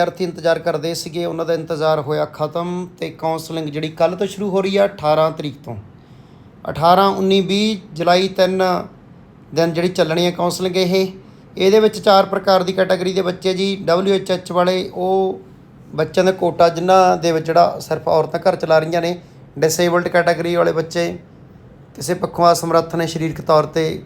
ਵਿਦਿਆਰਥੀ ਇੰਤਜ਼ਾਰ ਕਰਦੇ ਸੀਗੇ, ਉਹਨਾਂ ਦਾ ਇੰਤਜ਼ਾਰ ਹੋਇਆ ਖਤਮ ਤੇ ਕਾਉਂਸਲਿੰਗ ਜਿਹੜੀ ਕੱਲ ਤੋਂ ਸ਼ੁਰੂ ਹੋ ਰਹੀ ਆ 18 ਤਰੀਕ ਤੋਂ। 18 19 20 ਜੁਲਾਈ ਤਿੰਨ ਦਿਨ ਜਿਹੜੀ ਚੱਲਣੀ ਹੈ ਕਾਉਂਸਲਿੰਗ ਇਹ। ਇਹਦੇ ਵਿੱਚ ਚਾਰ ਪ੍ਰਕਾਰ ਦੀ ਕੈਟਾਗਰੀ ਦੇ ਬੱਚੇ ਜੀ WHH ਵਾਲੇ, ਉਹ ਬੱਚਿਆਂ ਦਾ ਕੋਟਾ ਜਿਨ੍ਹਾਂ ਦੇ ਵਿੱਚ ਜਿਹੜਾ ਸਿਰਫ ਔਰਤਾਂ ਘਰ ਚਲਾ ਰਹੀਆਂ ਨੇ ਡਿਸੇਬਲਡ ਕੈਟਾਗਰੀ ਵਾਲੇ ਬੱਚੇ ਕਿਸੇ ਪੱਖੋਂ ਅਸਮਰੱਥ ਨੇ ਸਰੀਰਕ ਤੌਰ ਤੇ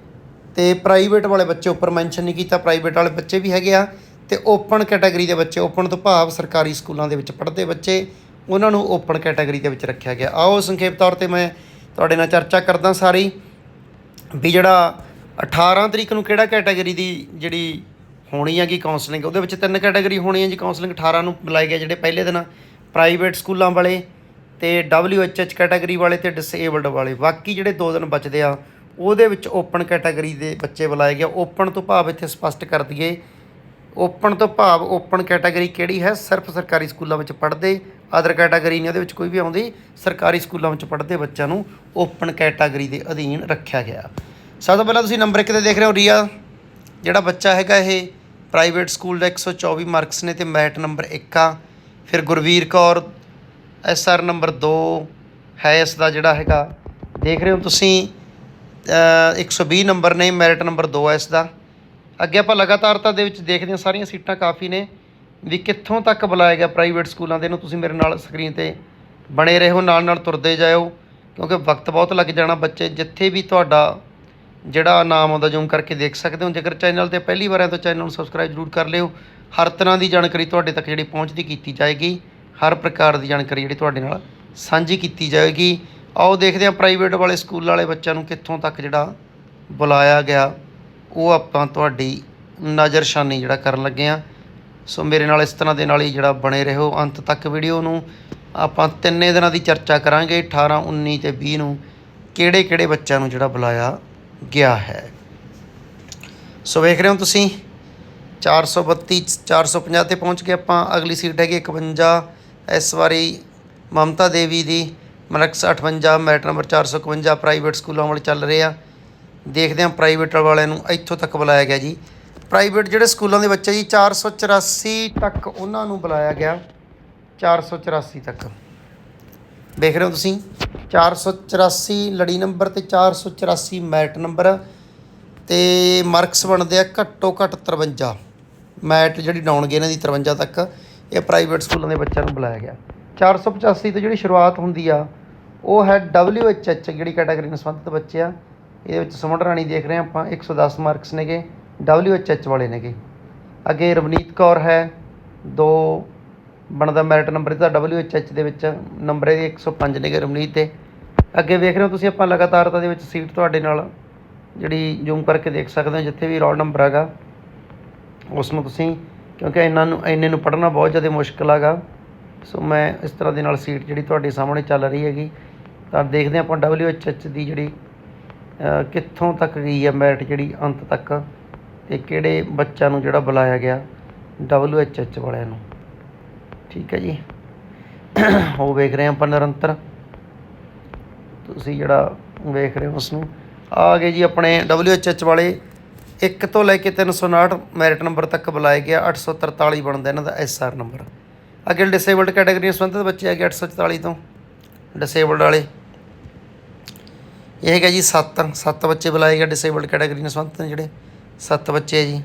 ਤੇ ਪ੍ਰਾਈਵੇਟ ਵਾਲੇ ਬੱਚੇ, ਉੱਪਰ ਮੈਂਸ਼ਨ ਨਹੀਂ ਕੀਤਾ ਪ੍ਰਾਈਵੇਟ ਵਾਲੇ ਬੱਚੇ ਵੀ ਹੈਗੇ ਆ। ਤੇ ਓਪਨ ਕੈਟਾਗਰੀ ਦੇ ਬੱਚੇ ਓਪਨ ਤੋਂ ਭਾਵ ਸਰਕਾਰੀ ਸਕੂਲਾਂ ਦੇ ਵਿੱਚ ਪੜ੍ਹਦੇ ਬੱਚੇ, ਉਹਨਾਂ ਨੂੰ ਓਪਨ ਕੈਟਾਗਰੀ ਦੇ ਵਿੱਚ ਰੱਖਿਆ ਗਿਆ। ਆਓ ਸੰਖੇਪ ਤੌਰ ਤੇ ਮੈਂ ਤੁਹਾਡੇ ਨਾਲ ਚਰਚਾ ਕਰਦਾ ਸਾਰੀ ਵੀ ਜਿਹੜਾ 18 ਤਰੀਕ ਨੂੰ ਕਿਹੜਾ ਕੈਟਾਗਰੀ ਦੀ ਜਿਹੜੀ ਹੋਣੀ ਹੈਗੀ ਕਾਉਂਸਲਿੰਗ ਉਹਦੇ ਵਿੱਚ ਤਿੰਨ ਕੈਟਾਗਰੀ ਹੋਣੀ ਹੈ ਜੀ ਕਾਉਂਸਲਿੰਗ 18 ਨੂੰ ਬੁਲਾਏ ਗਏ ਜਿਹੜੇ ਪਹਿਲੇ ਦਿਨ। ਪ੍ਰਾਈਵੇਟ ਸਕੂਲਾਂ ਵਾਲੇ ਤੇ WHH ਕੈਟਾਗਰੀ ਵਾਲੇ ਤੇ ਡਿਸੇਬਲਡ ਵਾਲੇ। ਬਾਕੀ ਜਿਹੜੇ ਦੋ ਦਿਨ ਬਚਦੇ ਆ, ਉਹਦੇ ਵਿੱਚ ਓਪਨ ਕੈਟਾਗਰੀ ਦੇ ਬੱਚੇ ਬੁਲਾਏ ਗਏ। ਓਪਨ ਤੋਂ ਭਾਵ ਇੱਥੇ ਸਪਸ਼ਟ ਕਰ ਦਈਏ ਓਪਨ ਤੋਂ ਭਾਵ ਓਪਨ ਕੈਟਾਗਰੀ ਕਿਹੜੀ ਹੈ? ਸਿਰਫ ਸਰਕਾਰੀ ਸਕੂਲਾਂ ਵਿੱਚ ਪੜ੍ਹਦੇ ਅਦਰ ਕੈਟਾਗਰੀ ਨਹੀਂ ਉਹਦੇ ਵਿੱਚ ਕੋਈ ਵੀ ਆਉਂਦੀ ਸਰਕਾਰੀ ਸਕੂਲਾਂ ਵਿੱਚ ਪੜ੍ਹਦੇ ਬੱਚਿਆਂ ਨੂੰ ਓਪਨ ਕੈਟਾਗਰੀ ਦੇ ਅਧੀਨ ਰੱਖਿਆ ਗਿਆ। ਸਭ ਤੋਂ ਪਹਿਲਾਂ ਤੁਸੀਂ ਨੰਬਰ 1 ਤੇ ਦੇਖ ਰਹੇ ਹੋ ਰੀਆ ਜਿਹੜਾ ਬੱਚਾ ਹੈਗਾ ਇਹ ਪ੍ਰਾਈਵੇਟ ਸਕੂਲ ਦਾ 124 ਮਾਰਕਸ ਨੇ ਤੇ ਮੈਟ ਨੰਬਰ 1 ਆ। ਫਿਰ Gurveer Kaur S R number 2 ਹੈ ਇਸ ਦਾ ਜਿਹੜਾ ਹੈਗਾ ਦੇਖ ਰਹੇ ਹੋ ਤੁਸੀਂ ਅ, 120 ਨੰਬਰ ਨੇ ਮੈਰਿਟ ਨੰਬਰ 2 ਹੈ ਇਸ ਦਾ। ਅੱਗੇ ਆਪਾਂ ਲਗਾਤਾਰਤਾ ਦੇ ਵਿੱਚ ਦੇਖਦੇ ਹਾਂ, ਸਾਰੀਆਂ ਸੀਟਾਂ ਕਾਫੀ ਨੇ। ਵੀ ਕਿੱਥੋਂ ਤੱਕ ਬੁਲਾਇਆ ਗਿਆ ਪ੍ਰਾਈਵੇਟ ਸਕੂਲਾਂ ਦੇ ਨੂੰ? ਤੁਸੀਂ ਮੇਰੇ ਨਾਲ ਸਕਰੀਨ ਤੇ ਬਣੇ ਰਹੋ ਨਾਲ ਨਾਲ ਤੁਰਦੇ ਜਾਇਓ, ਕਿਉਂਕਿ ਵਕਤ ਬਹੁਤ ਲੱਗ ਜਾਣਾ ਬੱਚੇ। ਜਿੱਥੇ ਵੀ ਤੁਹਾਡਾ ਜਿਹੜਾ ਨਾਮ ਆਉਂਦਾ ਜ਼ੂਮ ਕਰਕੇ ਦੇਖ ਸਕਦੇ ਹੋ। ਜੇਕਰ ਚੈਨਲ ਤੇ ਪਹਿਲੀ ਵਾਰ ਹੈ ਤਾਂ ਚੈਨਲ ਨੂੰ ਸਬਸਕ੍ਰਾਈਬ ਜ਼ਰੂਰ ਕਰ ਲਿਓ। ਹਰ ਤਰ੍ਹਾਂ ਦੀ ਜਾਣਕਾਰੀ ਤੁਹਾਡੇ ਤੱਕ ਜਿਹੜੀ ਪਹੁੰਚਦੀ ਕੀਤੀ ਜਾਏਗੀ। ਹਰ ਪ੍ਰਕਾਰ ਦੀ ਜਾਣਕਾਰੀ ਜਿਹੜੀ ਤੁਹਾਡੇ ਨਾਲ ਸਾਂਝੀ ਕੀਤੀ ਜਾਏਗੀ। ਆਓ ਦੇਖਦੇ ਹਾਂ ਪ੍ਰਾਈਵੇਟ ਵਾਲੇ ਸਕੂਲ ਵਾਲੇ ਬੱਚਿਆਂ ਨੂੰ ਕਿੱਥੋਂ ਤੱਕ ਜਿਹੜਾ ਬੁਲਾਇਆ ਗਿਆ। ਉਹ ਆਪਾਂ ਤੁਹਾਡੀ ਨਜ਼ਰਸ਼ਾਨੀ ਜਿਹੜਾ ਕਰਨ ਲੱਗੇ ਆ ਸੋ ਮੇਰੇ ਨਾਲ ਇਸ ਤਰ੍ਹਾਂ ਦੇ ਨਾਲ ਹੀ ਜਿਹੜਾ ਬਣੇ ਰਹੋ। ਅੰਤ ਤੱਕ ਵੀਡੀਓ ਨੂੰ ਆਪਾਂ ਤਿੰਨੇ ਦਿਨਾਂ ਦੀ ਚਰਚਾ ਕਰਾਂਗੇ। 18 19 ਤੇ 20 ਨੂੰ ਕਿਹੜੇ ਕਿਹੜੇ ਬੱਚਿਆਂ ਨੂੰ ਜਿਹੜਾ ਬੁਲਾਇਆ ਗਿਆ ਹੈ। ਸੋ ਵੇਖ ਰਹੇ ਹੋ ਤੁਸੀਂ 432 450 ਤੇ ਪਹੁੰਚ ਕੇ ਆਪਾਂ। ਅਗਲੀ ਸੀਟ ਹੈਗੀ 51 ਇਸ ਵਾਰੀ ਮਮਤਾ ਦੇਵੀ ਦੀ ਮਨਕਸ 58 ਮੈਟ ਨੰਬਰ 451 ਪ੍ਰਾਈਵੇਟ ਸਕੂਲਾਂ ਵਾਲੇ ਚੱਲ ਰਹੇ ਆ। ਦੇਖਦੇ ਹਾਂ ਪ੍ਰਾਈਵੇਟ ਵਾਲਿਆਂ ਨੂੰ ਇੱਥੋਂ ਤੱਕ ਬੁਲਾਇਆ ਗਿਆ ਜੀ। ਪ੍ਰਾਈਵੇਟ ਜਿਹੜੇ ਸਕੂਲਾਂ ਦੇ ਬੱਚੇ ਜੀ 484 ਤੱਕ ਉਹਨਾਂ ਨੂੰ ਬੁਲਾਇਆ ਗਿਆ। 484 ਤੱਕ। ਦੇਖ ਰਹੇ ਹੋ ਤੁਸੀਂ? 484 ਲੜੀ ਨੰਬਰ ਤੇ 484 ਮੈਟ ਨੰਬਰ। ਤੇ ਮਾਰਕਸ ਬਣਦੇ ਆ ਘੱਟੋ ਘੱਟ 53 ਮੈਟ ਜਿਹੜੀ ਡਾਉਣ ਗਏ ਇਹਨਾਂ ਦੀ 53 ਤੱਕ, ਇਹ ਪ੍ਰਾਈਵੇਟ ਸਕੂਲਾਂ ਦੇ ਬੱਚਿਆਂ ਨੂੰ ਬੁਲਾਇਆ ਗਿਆ। 485 ਤੋਂ ਜਿਹੜੀ ਸ਼ੁਰੂਆਤ ਹੁੰਦੀ ਆ, ਉਹ ਹੈ WHH ਜਿਹੜੀ ਕੈਟਾਗਰੀ ਨਾਲ ਸੰਬੰਧਿਤ ਬੱਚੇ ਆ। ਇਹਦੇ ਵਿੱਚ ਸੁਮਨ ਰਾਣੀ ਦੇਖ ਰਹੇ ਹਾਂ ਆਪਾਂ 110 ਮਾਰਕਸ ਨੇਗੇ WHH ਵਾਲੇ ਨੇਗੇ। ਅੱਗੇ ਰਵਨੀਤ ਕੌਰ ਹੈ, ਦੋ ਬਣਦਾ ਮੈਰਿਟ ਨੰਬਰ ਇਹਦਾ WHH ਦੇ ਵਿੱਚ ਨੰਬਰ ਇਹਦੇ 105 ਨੇਗੇ ਰਵਨੀਤ ਦੇ। ਅੱਗੇ ਵੇਖ ਰਹੇ ਹੋ ਤੁਸੀਂ ਆਪਾਂ ਲਗਾਤਾਰਤਾ ਦੇ ਵਿੱਚ ਸੀਟ ਤੁਹਾਡੇ ਨਾਲ, ਜਿਹੜੀ ਜ਼ੂਮ ਕਰਕੇ ਦੇਖ ਸਕਦੇ ਹੋ, ਜਿੱਥੇ ਵੀ ਰੋਲ ਨੰਬਰ ਹੈਗਾ ਉਸ ਨੂੰ ਤੁਸੀਂ, ਕਿਉਂਕਿ ਇਹਨਾਂ ਨੂੰ, ਇੰਨੇ ਨੂੰ ਪੜ੍ਹਨਾ ਬਹੁਤ ਜ਼ਿਆਦਾ ਮੁਸ਼ਕਲ ਹੈਗਾ। ਸੋ ਮੈਂ ਇਸ ਤਰ੍ਹਾਂ ਦੇ ਨਾਲ ਸੀਟ ਜਿਹੜੀ ਤੁਹਾਡੇ ਸਾਹਮਣੇ ਚੱਲ ਰਹੀ ਹੈਗੀ, ਤਾਂ ਦੇਖਦੇ ਹਾਂ ਆਪਾਂ WHH ਦੀ ਜਿਹੜੀ ਕਿੱਥੋਂ ਤੱਕ ਗਈ ਹੈ ਮੈਰਿਟ ਜਿਹੜੀ ਅੰਤ ਤੱਕ ਅਤੇ ਕਿਹੜੇ ਬੱਚਿਆਂ ਨੂੰ ਜਿਹੜਾ ਬੁਲਾਇਆ ਗਿਆ WHH ਵਾਲਿਆਂ ਨੂੰ? ਠੀਕ ਹੈ ਜੀ। ਉਹ ਵੇਖ ਰਹੇ ਹਾਂ ਆਪਾਂ ਨਿਰੰਤਰ। ਤੁਸੀਂ ਜਿਹੜਾ ਵੇਖ ਰਹੇ ਹੋ ਉਸ ਨੂੰ ਆ ਗਏ ਜੀ ਆਪਣੇ WHH ਵਾਲੇ। 1 ਤੋਂ ਲੈ ਕੇ 359 ਮੈਰਿਟ ਨੰਬਰ ਤੱਕ ਬੁਲਾਇਆ ਗਿਆ। 843 ਬਣਦਾ ਇਹਨਾਂ ਦਾ SR ਨੰਬਰ। ਅੱਗੇ ਡਿਸੇਬਲਡ ਕੈਟਾਗਰੀ ਨਾਲ ਸੰਬੰਧਿਤ ਬੱਚੇ ਆ ਹੈਗੇ 844 ਤੋਂ। ਡਿਸੇਬਲਡ ਵਾਲੇ। ਇਹ ਹੈਗਾ ਜੀ 7 7 ਬੱਚੇ ਬੁਲਾਏ ਗਏ ਡਿਸੇਬਲਡ ਕੈਟਾਗਰੀ ਨਾਲ ਸੰਬੰਧਿਤ ਨੇ ਜਿਹੜੇ 7 ਬੱਚੇ ਹੈ ਜੀ।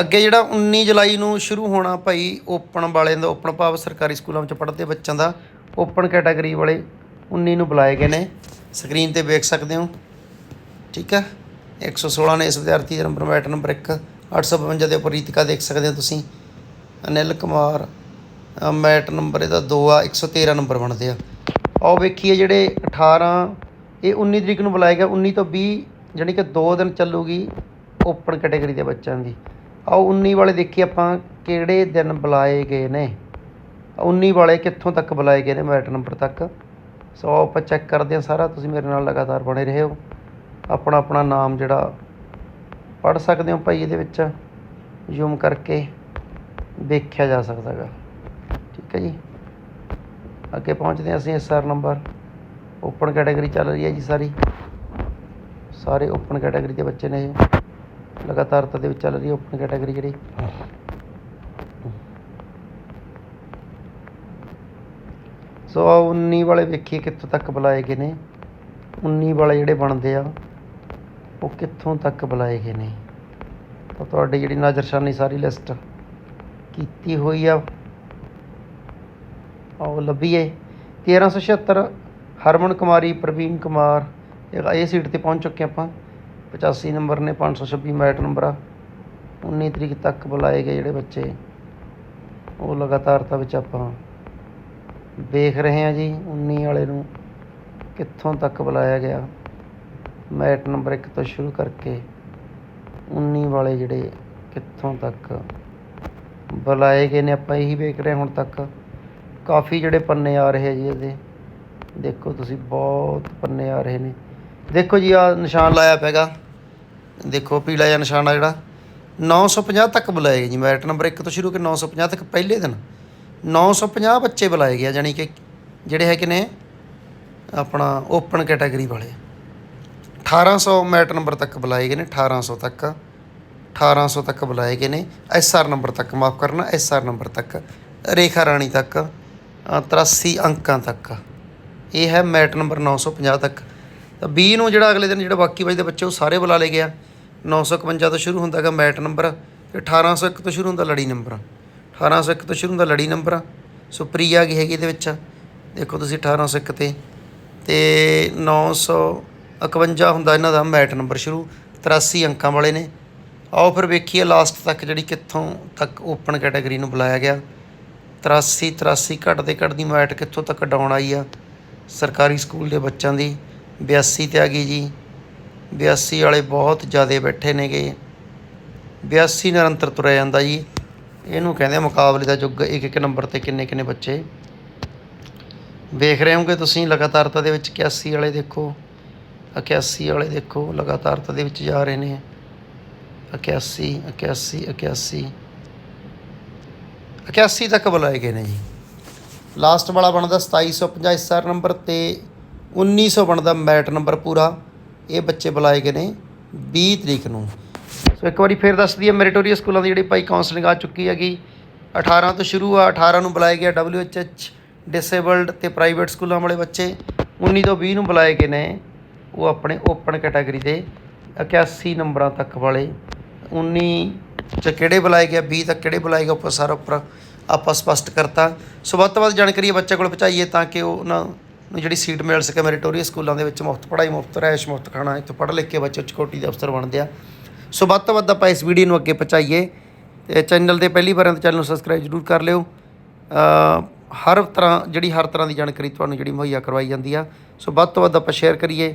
ਅੱਗੇ ਜਿਹੜਾ 19 ਜੁਲਾਈ ਨੂੰ ਸ਼ੁਰੂ ਹੋਣਾ ਭਾਈ, ਓਪਨ ਵਾਲਿਆਂ ਦਾ, ਓਪਨ ਭਾਵ ਸਰਕਾਰੀ ਸਕੂਲਾਂ ਵਿੱਚ ਪੜ੍ਹਦੇ ਬੱਚਿਆਂ ਦਾ ਓਪਨ ਕੈਟਾਗਰੀ ਵਾਲੇ 19 ਨੂੰ ਬੁਲਾਏ ਗਏ ਨੇ। ਸਕਰੀਨ ਤੇ ਵੇਖ ਸਕਦੇ ਹੋ। ਠੀਕ ਹੈ 116 ਨੇ ਇਸ ਵਿਦਿਆਰਥੀ ਦਾ ਨੰਬਰ ਮੈਟ ਨੰਬਰ 1 852 ਦੇ ਉੱਪਰ ਰੀਤਿਕਾ ਦੇਖ ਸਕਦੇ ਹੋ ਤੁਸੀਂ। ਅਨਿਲ ਕੁਮਾਰ ਮੈਟ ਨੰਬਰ ਇਹਦਾ 2 ਆ 113 ਨੰਬਰ ਬਣਦੇ ਆ। ਆਓ ਵੇਖੀਏ ਜਿਹੜੇ 18 ਇਹ 19 ਤਰੀਕ ਨੂੰ ਬੁਲਾਏਗਾ ਗਿਆ 19 ਤੋਂ 20 ਜਾਣੀ ਕਿ 2 ਦਿਨ ਚੱਲੂਗੀ ਓਪਨ ਕੈਟਾਗਰੀ ਦੇ ਬੱਚਿਆਂ ਦੀ। ਆਓ 19 ਵਾਲੇ ਦੇਖੀਏ ਆਪਾਂ ਕਿਹੜੇ ਦਿਨ ਬੁਲਾਏ ਗਏ ਨੇ। 19 ਵਾਲੇ ਕਿੱਥੋਂ ਤੱਕ ਬੁਲਾਏ ਗਏ ਨੇ ਮੈਰਿਟ ਨੰਬਰ ਤੱਕ। ਸੋ ਆਓ ਆਪਾਂ ਚੈੱਕ ਕਰਦੇ ਹਾਂ ਸਾਰਾ, ਤੁਸੀਂ ਮੇਰੇ ਨਾਲ ਲਗਾਤਾਰ ਬਣੇ ਰਹੋ। ਆਪਣਾ ਆਪਣਾ ਨਾਮ ਜਿਹੜਾ ਪੜ੍ਹ ਸਕਦੇ ਹੋ ਭਾਈ ਇਹਦੇ ਵਿੱਚ। ਜ਼ੂਮ ਕਰਕੇ ਦੇਖਿਆ ਜਾ ਸਕਦਾ ਹੈਗਾ। ਠੀਕ ਹੈ ਜੀ। ਅੱਗੇ ਪਹੁੰਚਦੇ ਹਾਂ ਅਸੀਂ ਐਸਆਰ ਨੰਬਰ। ਓਪਨ ਕੈਟਾਗਰੀ ਚੱਲ ਰਹੀ ਹੈ ਜੀ ਸਾਰੀ। ਸਾਰੇ ਓਪਨ ਕੈਟਾਗਰੀ ਦੇ ਬੱਚੇ ਨੇ ਇਹ। ਲਗਾਤਾਰਤਾ ਦੇ ਵਿੱਚ ਚੱਲ ਰਹੀ ਹੈ ਓਪਨ ਕੈਟਾਗਰੀ ਜਿਹੜੀ। ਸੋ 19 ਵਾਲੇ ਵੇਖੀਏ ਕਿੱਥੋਂ ਤੱਕ ਬੁਲਾਏ ਗਏ ਨੇ। 19 ਵਾਲੇ ਜਿਹੜੇ ਬਣਦੇ ਆ, ਉਹ ਕਿੱਥੋਂ ਤੱਕ ਬੁਲਾਏ ਗਏ ਨੇ। ਤਾਂ ਤੁਹਾਡੀ ਜਿਹੜੀ ਨਜ਼ਰਸ਼ਾਨੀ ਸਾਰੀ ਲਿਸਟ ਕੀਤੀ ਹੋਈ ਆ। ਉਹ ਲੱਭੀਏ। 1376 ਹਰਮਨ ਕੁਮਾਰੀ, ਪ੍ਰਵੀਨ ਕੁਮਾਰ, ਇਹ ਇਹ ਸੀਟ ਤੇ ਪਹੁੰਚ ਚੁੱਕੇ ਆਪਾਂ। 85 ਨੰਬਰ ਨੇ 526 ਮੈਟ ਨੰਬਰ ਆ। 19 ਤਰੀਕ ਤੱਕ ਬੁਲਾਏ ਗਏ ਜਿਹੜੇ ਬੱਚੇ। ਉਹ ਲਗਾਤਾਰਤਾ ਵਿੱਚ ਆਪਾਂ ਵੇਖ ਰਹੇ ਹਾਂ ਜੀ 19 ਵਾਲੇ ਨੂੰ ਕਿੱਥੋਂ ਤੱਕ ਬੁਲਾਇਆ ਗਿਆ। ਮੈਟ ਨੰਬਰ 1 ਤੋਂ ਸ਼ੁਰੂ ਕਰਕੇ 19 ਵਾਲੇ ਜਿਹੜੇ ਕਿੱਥੋਂ ਤੱਕ ਬੁਲਾਏ ਗਏ ਨੇ, ਆਪਾਂ ਇਹੀ ਵੇਖ ਰਹੇ ਹੁਣ ਤੱਕ। ਕਾਫੀ ਜਿਹੜੇ ਪੰਨੇ ਆ ਰਹੇ ਆ ਜੀ ਇਹਦੇ। ਦੇਖੋ ਤੁਸੀਂ ਬਹੁਤ ਪੰਨੇ ਆ ਰਹੇ ਨੇ। ਦੇਖੋ ਜੀ ਆ ਨਿਸ਼ਾਨ ਲਾਇਆ ਪੈਗਾ ਦੇਖੋ ਪੀਲਾ ਜਿਹਾ ਨਿਸ਼ਾਨ ਆ ਜਿਹੜਾ। 950 ਤੱਕ ਬੁਲਾਏ ਗਏ ਜੀ। ਮੈਰਿਟ ਨੰਬਰ 1 ਤੋਂ ਸ਼ੁਰੂ ਕੇ 950 ਤੱਕ ਪਹਿਲੇ ਦਿਨ। 950 ਬੱਚੇ ਬੁਲਾਏ ਗਏ ਆ ਜਾਣੀ ਕਿ ਜਿਹੜੇ ਹੈਗੇ ਨੇ ਆਪਣਾ ਓਪਨ ਕੈਟਾਗਰੀ ਵਾਲੇ। 1800 ਮੈਟ ਨੰਬਰ ਤੱਕ ਬੁਲਾਏ ਗਏ ਨੇ 1800 ਤੱਕ। 1800 ਤੱਕ ਬੁਲਾਏ ਗਏ ਨੇ ਐਸਆਰ ਨੰਬਰ ਤੱਕ ਮਾਫ ਕਰਨਾ ਐਸਆਰ ਨੰਬਰ ਤੱਕ। ਰੇਖਾ ਰਾਣੀ ਤੱਕ ਅ, 83 ਅੰਕਾਂ ਤੱਕ। ਇਹ ਹੈ ਮੈਟ ਨੰਬਰ 950 ਤੱਕ। ਤਾਂ 20 ਨੂੰ ਜਿਹੜਾ ਅਗਲੇ ਦਿਨ ਜਿਹੜਾ ਬਾਕੀ ਬਚਦੇ ਬੱਚੇ ਉਹ ਸਾਰੇ ਬੁਲਾ ਲਏ ਗਿਆ। 951 ਤੋਂ ਸ਼ੁਰੂ ਹੁੰਦਾ ਹੈਗਾ ਮੈਟ ਨੰਬਰ ਤੇ 1801 ਤੋਂ ਸ਼ੁਰੂ ਹੁੰਦਾ ਲੜੀ ਨੰਬਰ। 1801 ਤੋਂ ਸ਼ੁਰੂ ਹੁੰਦਾ ਲੜੀ ਨੰਬਰ। ਸੋ ਪ੍ਰਿਆ ਕੀ ਹੈਗੀ ਇਹਦੇ ਵਿੱਚ? ਦੇਖੋ ਤੁਸੀਂ 1801 ਤੇ। ਤੇ 951 ਹੁੰਦਾ ਇਹਨਾਂ ਦਾ ਮੈਟ ਨੰਬਰ ਸ਼ੁਰੂ। 83 ਅੰਕਾਂ ਵਾਲੇ ਨੇ। ਆਓ ਫਿਰ ਵੇਖੀਏ ਲਾਸਟ ਤੱਕ ਜਿਹੜੀ ਕਿੱਥੋਂ ਤੱਕ ਓਪਨ ਕੈਟਾਗਰੀ ਨੂੰ ਬੁਲਾਇਆ ਗਿਆ। 83 83 ਘਟਦੇ ਘਟਦੀ ਮੈਟ ਕਿੱਥੋਂ ਤੱਕ ਡਾਊਨ ਆਈ ਆ? ਸਰਕਾਰੀ ਸਕੂਲ ਦੇ ਬੱਚਿਆਂ ਦੀ 82 ਤੇ ਆ ਗਈ ਜੀ। 82 ਵਾਲੇ ਬਹੁਤ ਜ਼ਿਆਦਾ ਬੈਠੇ ਨੇਗੇ। 82 ਨਿਰੰਤਰ ਤੁਰਿਆ ਜਾਂਦਾ ਜੀ। ਇਹਨੂੰ ਕਹਿੰਦੇ ਮੁਕਾਬਲੇ ਦਾ ਯੁੱਗ। ਇੱਕ ਇੱਕ ਨੰਬਰ ਤੇ ਕਿੰਨੇ ਕਿੰਨੇ ਬੱਚੇ। ਵੇਖ ਰਹੇ ਹੋਗੇ ਤੁਸੀਂ ਲਗਾਤਾਰਤਾ ਦੇ ਵਿੱਚ 81 ਵਾਲੇ ਦੇਖੋ। 81 ਵਾਲੇ ਦੇਖੋ ਲਗਾਤਾਰਤਾ ਦੇ ਵਿੱਚ ਜਾ ਰਹੇ ਨੇ। 81 81 81 81 ਤੱਕ ਬੁਲਾਏ ਗਏ ਨੇ ਜੀ। ਲਾਸਟ ਵਾਲਾ ਬਣਦਾ 2750 ਐਸਆਰ ਨੰਬਰ ਤੇ 1900 ਬਣਦਾ ਮੈਟ ਨੰਬਰ ਪੂਰਾ। ਇਹ ਬੱਚੇ ਬੁਲਾਏ ਗਏ ਨੇ 20 ਤਰੀਕ ਨੂੰ। ਸੋ ਇੱਕ ਵਾਰੀ ਫੇਰ ਦੱਸ ਦਈਏ, ਮੈਰੀਟੋਰੀਅਸ ਸਕੂਲਾਂ ਦੀ ਜਿਹੜੀ ਭਾਈ ਕਾਉਂਸਲਿੰਗ ਆ ਚੁੱਕੀ ਹੈਗੀ 18 ਤੋਂ ਸ਼ੁਰੂ ਆ 18 ਨੂੰ ਬੁਲਾਇਆ ਗਿਆ WHH ਡਿਸੇਬਲਡ ਤੇ ਪ੍ਰਾਈਵੇਟ ਸਕੂਲਾਂ ਵਾਲੇ ਬੱਚੇ 19 ਤੋਂ 20 ਨੂੰ ਬੁਲਾਏ ਗਏ ਨੇ, ਉਹ ਆਪਣੇ ਓਪਨ ਕੈਟਾਗਰੀ ਦੇ 81 ਨੰਬਰਾਂ ਤੱਕ ਵਾਲੇ 19 ਚ ਕਿਹੜੇ ਬੁਲਾਏ ਗਿਆ 20 ਤੱਕ ਕਿਹੜੇ ਬੁਲਾਏ ਗਏ, ਉੱਪਰ, ਸਾਰਾ, ਉੱਪਰ ਆਪਾਂ ਸਪਸ਼ਟ ਕਰਤਾ। ਸੋ ਵੱਧ ਤੋਂ ਵੱਧ ਜਾਣਕਾਰੀ ਇਹ ਬੱਚੇ ਕੋਲ ਪਹੁੰਚਾਈਏ ਤਾਂ ਕਿ ਉਹ ਉਹਨਾਂ ਨੂੰ ਜਿਹੜੀ ਸੀਟ ਮਿਲ ਸਕੇ ਮੈਰੀਟੋਰੀਅਸ ਸਕੂਲਾਂ ਦੇ ਵਿੱਚ ਮੁਫਤ ਪੜ੍ਹਾਈ, ਮੁਫਤ ਰਹਿਸ਼, ਮੁਫਤ ਖਾਣਾ, ਇੱਥੋਂ ਪੜ੍ਹ ਲਿਖ ਕੇ ਬੱਚੇ ਉੱਚ ਕੋਟੀ ਦੇ ਅਫਸਰ ਬਣਦੇ ਆ। ਸੋ ਵੱਧ ਤੋਂ ਵੱਧ ਆਪਾਂ ਇਸ ਵੀਡੀਓ ਨੂੰ ਅੱਗੇ ਪਹੁੰਚਾਈਏ ਤੇ ਚੈਨਲ ਦੇ ਪਹਿਲੀ ਵਾਰ ਚੈਨਲ ਨੂੰ ਸਬਸਕ੍ਰਾਈਬ ਜ਼ਰੂਰ ਕਰ ਲਿਓ। ਹਰ ਤਰ੍ਹਾਂ, ਜਿਹੜੀ ਹਰ ਤਰ੍ਹਾਂ ਦੀ ਜਾਣਕਾਰੀ ਤੁਹਾਨੂੰ ਜਿਹੜੀ ਮੁਹੱਈਆ ਕਰਵਾਈ ਜਾਂਦੀ ਆ। ਸੋ ਵੱਧ ਤੋਂ ਵੱਧ ਆਪਾਂ ਸ਼ੇਅਰ ਕਰੀਏ।